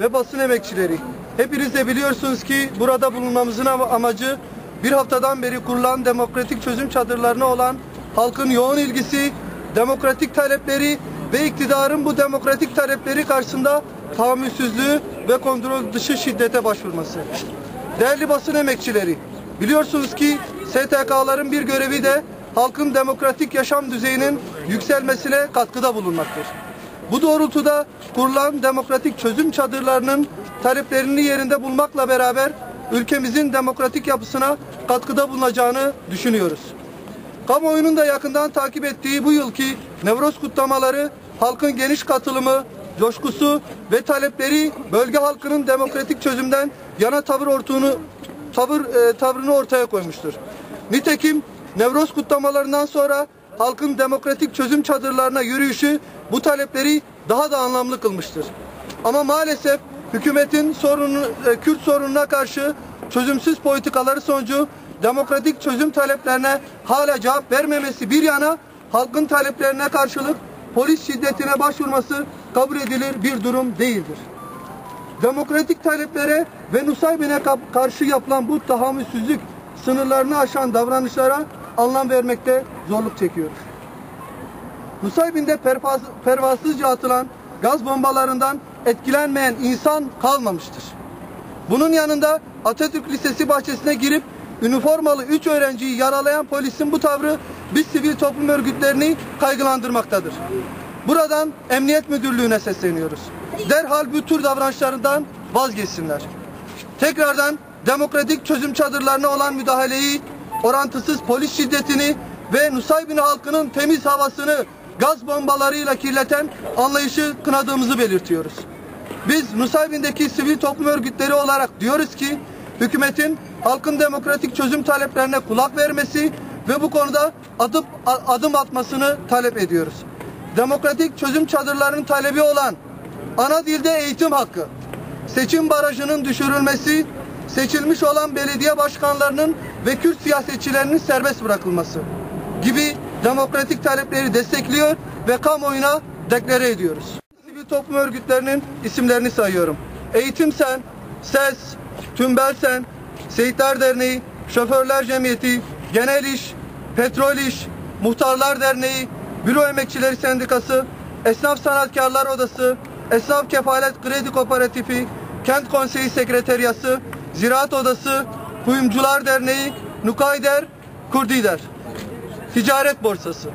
ve basın emekçileri. Hepiniz de biliyorsunuz ki burada bulunmamızın ama- amacı bir haftadan beri kurulan demokratik çözüm çadırlarına olan halkın yoğun ilgisi, demokratik talepleri ve iktidarın bu demokratik talepleri karşısında tahammülsüzlüğü ve kontrol dışı şiddete başvurması. Değerli basın emekçileri, biliyorsunuz ki STK'ların bir görevi de halkın demokratik yaşam düzeyinin yükselmesine katkıda bulunmaktır. Bu doğrultuda kurulan demokratik çözüm çadırlarının taleplerini yerinde bulmakla beraber ülkemizin demokratik yapısına katkıda bulunacağını düşünüyoruz. Kamuoyunun da yakından takip ettiği bu yılki Nevroz kutlamaları halkın geniş katılımı, coşkusu ve talepleri bölge halkının demokratik çözümden yana tavır ortuğunu tavır e, tavrını ortaya koymuştur. Nitekim Nevroz kutlamalarından sonra halkın demokratik çözüm çadırlarına yürüyüşü bu talepleri daha da anlamlı kılmıştır. Ama maalesef hükümetin sorunu, e, Kürt sorununa karşı çözümsüz politikaları sonucu demokratik çözüm taleplerine hala cevap vermemesi bir yana halkın taleplerine karşılık polis şiddetine başvurması kabul edilir bir durum değildir. Demokratik taleplere ve Nusaybin'e karşı yapılan bu tahammülsüzlük sınırlarını aşan davranışlara anlam vermekte zorluk çekiyoruz. Nusaybin'de pervasızca atılan gaz bombalarından etkilenmeyen insan kalmamıştır. Bunun yanında Atatürk Lisesi bahçesine girip üniformalı 3 öğrenciyi yaralayan polisin bu tavrı biz sivil toplum örgütlerini kaygılandırmaktadır. Buradan Emniyet Müdürlüğü'ne sesleniyoruz. Derhal bu tür davranışlarından vazgeçsinler. Tekrardan demokratik çözüm çadırlarına olan müdahaleyi, orantısız polis şiddetini ve Nusaybin halkının temiz havasını gaz bombalarıyla kirleten anlayışı kınadığımızı belirtiyoruz. Biz Nusaybin'deki sivil toplum örgütleri olarak diyoruz ki hükümetin halkın demokratik çözüm taleplerine kulak vermesi ve bu konuda adım, adım atmasını talep ediyoruz. Demokratik çözüm çadırlarının talebi olan ana dilde eğitim hakkı, seçim barajının düşürülmesi, seçilmiş olan belediye başkanlarının ve Kürt siyasetçilerinin serbest bırakılması gibi demokratik talepleri destekliyor ve kamuoyuna deklare ediyoruz. Sivil toplum örgütlerinin isimlerini sayıyorum. Eğitim Sen, SES, Tümbel Sen, Seyitler Derneği, Şoförler Cemiyeti, Genel İş, Petrol İş, Muhtarlar Derneği, Büro Emekçileri Sendikası, Esnaf Sanatkarlar Odası, Esnaf Kefalet Kredi Kooperatifi, Kent Konseyi Sekreteriyası, Ziraat Odası, Kuyumcular Derneği, Nukayder, Kurdider, Ticaret Borsası.